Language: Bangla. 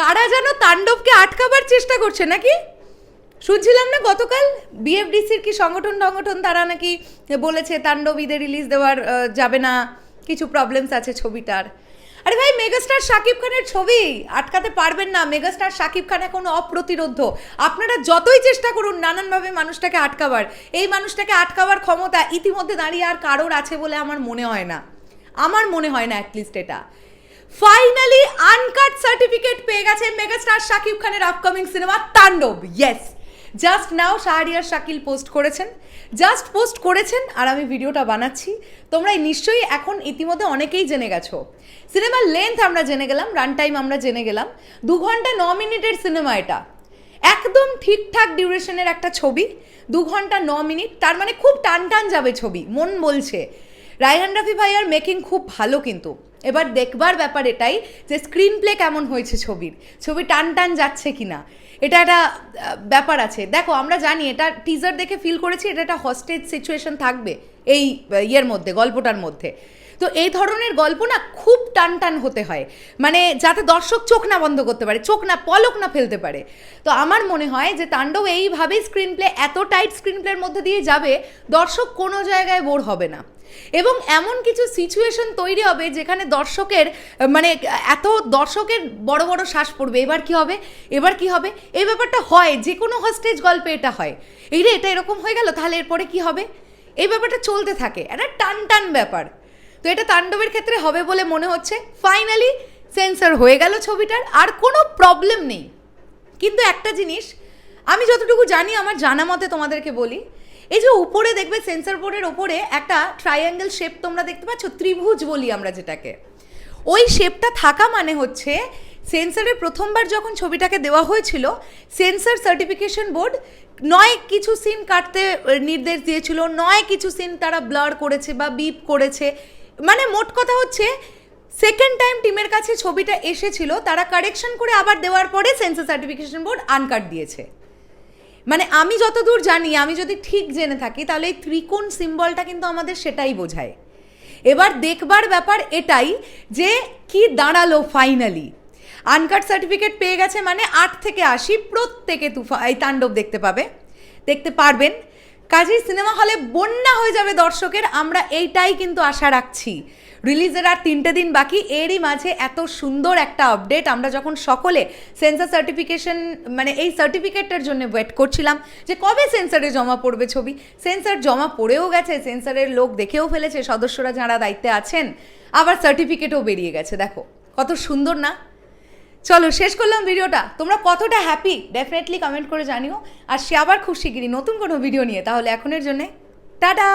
কারা যেন তাণ্ডবকে আটকাবার চেষ্টা করছে নাকি? শুনছিলাম না গতকাল বিএফডিসির কি সংগঠন সংগঠন তারা নাকি বলেছে তাণ্ডব ঈদে রিলিজ দেওয়ার যাবে না, কিছু প্রবলেমস আছে ছবিটার। আরে ভাই মেগাস্টার শাকিব খানের ছবি আটকাতে পারবেন না। মেগাস্টার শাকিব খান এখন অপ্রতিরোধ্য। আপনারা যতই চেষ্টা করুন নানানভাবে মানুষটাকে আটকাবার, এই মানুষটাকে আটকাবার ক্ষমতা ইতিমধ্যে দাঁড়িয়ে আর কারোর আছে বলে আমার মনে হয় না। আমার মনে হয় না অ্যাটলিস্ট এটা। ফাইনালি আনকাট সার্টিফিকেট পেয়ে গেছে মেগাস্টার শাকিব খানের upcoming cinema Tandav. Yes just now Shahriar Shakil post করেছেন। জাস্ট পোস্ট করেছেন আর আমি ভিডিওটা বানাচ্ছি। তোমরা নিশ্চয়ই এখন ইতিমধ্যে অনেকেই জেনে গেছো। সিনেমার লেন্থ আমরা জেনে গেলাম রান টাইম আমরা জেনে গেলাম। দু ঘণ্টা ন মিনিটের সিনেমা এটা। একদম ঠিকঠাক ডিউরেশনের একটা ছবি। দু ঘণ্টা ন মিনিট, তার মানে খুব টান টান যাবে ছবি, মন বলছে। রায়হান রাফি ভাইয়ার মেকিং খুব ভালো কিন্তু। এবার দেখবার ব্যাপার এটাই যে স্ক্রিন প্লে কেমন হয়েছে ছবির? ছবি টান টান যাচ্ছে কি না এটা একটা ব্যাপার আছে। দেখো, আমরা জানি এটা টিজার দেখে ফিল করেছি, এটা একটা হস্টেজ সিচুয়েশন থাকবে এই ইয়ের মধ্যে, গল্পটার মধ্যে। তো এই ধরনের গল্প না খুব টান টান হতে হয়। মানে যাতে দর্শক চোখ না বন্ধ করতে পারে, চোখ না, পলক না ফেলতে পারে। তো আমার মনে হয় যে তাণ্ডব এইভাবেই স্ক্রিন প্লে এত টাইট স্ক্রিন প্লের মধ্যে দিয়ে যাবে, দর্শক কোনো জায়গায় বোর হবে না। এবং এমন কিছু সিচুয়েশন তৈরি হবে যেখানে দর্শকের মানে এত দর্শকের বড় বড় শ্বাস পড়বে, এবার কি হবে, এবার কি হবে, এই ব্যাপারটা হয়, যে কোনো হস্টেজ গল্পে এটা হয়। এই রে, এটা এরকম হয়ে গেল, তাহলে এরপরে কি হবে? এই ব্যাপারটা চলতে থাকে, একটা টান টান ব্যাপার। তো এটা তাণ্ডবের ক্ষেত্রে হবে বলে মনে হচ্ছে। ফাইনালি সেন্সার হয়ে গেল ছবিটার, আর কোনো প্রবলেম নেই। কিন্তু একটা জিনিস, আমি যতটুকু জানি, আমার জানা মতে তোমাদেরকে বলি, এই যে উপরে দেখবে সেন্সর বোর্ডের ওপরে একটা ট্রায়াঙ্গেল শেপ তোমরা দেখতে পাচ্ছ, ত্রিভুজ বলি আমরা যেটাকে। ওই শেপটা থাকা মানে হচ্ছে সেন্সরের প্রথমবার যখন ছবিটাকে দেওয়া হয়েছিল সেন্সর সার্টিফিকেশন বোর্ড নয় কিছু সিন কাটতে নির্দেশ দিয়েছিল, নয় কিছু সিন তারা ব্লার করেছে বা বিপ করেছে। মানে মোট কথা হচ্ছে সেকেন্ড টাইম টিমের কাছে ছবিটা এসেছিল, তারা কারেকশন করে আবার দেওয়ার পরে সেন্সর সার্টিফিকেশন বোর্ড আনকাট দিয়েছে। মানে আমি যতদূর জানি, আমি যদি ঠিক জেনে থাকি, তাহলে এই ত্রিকোণ সিম্বলটা কিন্তু আমাদের সেটাই বোঝায়। এবার দেখবার ব্যাপার এটাই যে, কি দাঁড়াল ফাইনালি আনকাট সার্টিফিকেট পেয়ে গেছে মানে আট থেকে আশি, প্রত্যেকে তুফা এই তাণ্ডব দেখতে পাবে। দেখতে পারবেন কাজেই সিনেমা হলে বন্যা হয়ে যাবে দর্শকের, আমরা এইটাই কিন্তু আশা রাখছি। রিলিজের আর তিনটে দিন বাকি, এরই মাঝে এত সুন্দর একটা আপডেট। আমরা যখন সকলে সেন্সার সার্টিফিকেশন মানে এই সার্টিফিকেটটার জন্য ওয়েট করছিলাম যে কবে সেন্সারে জমা পড়বে ছবি? সেন্সার জমা পড়েও গেছে, সেন্সারের লোক দেখেও ফেলেছে, সদস্যরা যারা দায়িত্বে আছেন, আবার সার্টিফিকেটও বেরিয়ে গেছে। দেখো, কত সুন্দর না? চলো, শেষ করলাম ভিডিওটা। তোমরা কতটা হ্যাপি ডেফিনেটলি কমেন্ট করে জানিও। আর সে আবার খুব শিগগিরই নতুন কোনো ভিডিও নিয়ে, তাহলে এখনের জন্যে, টাটা!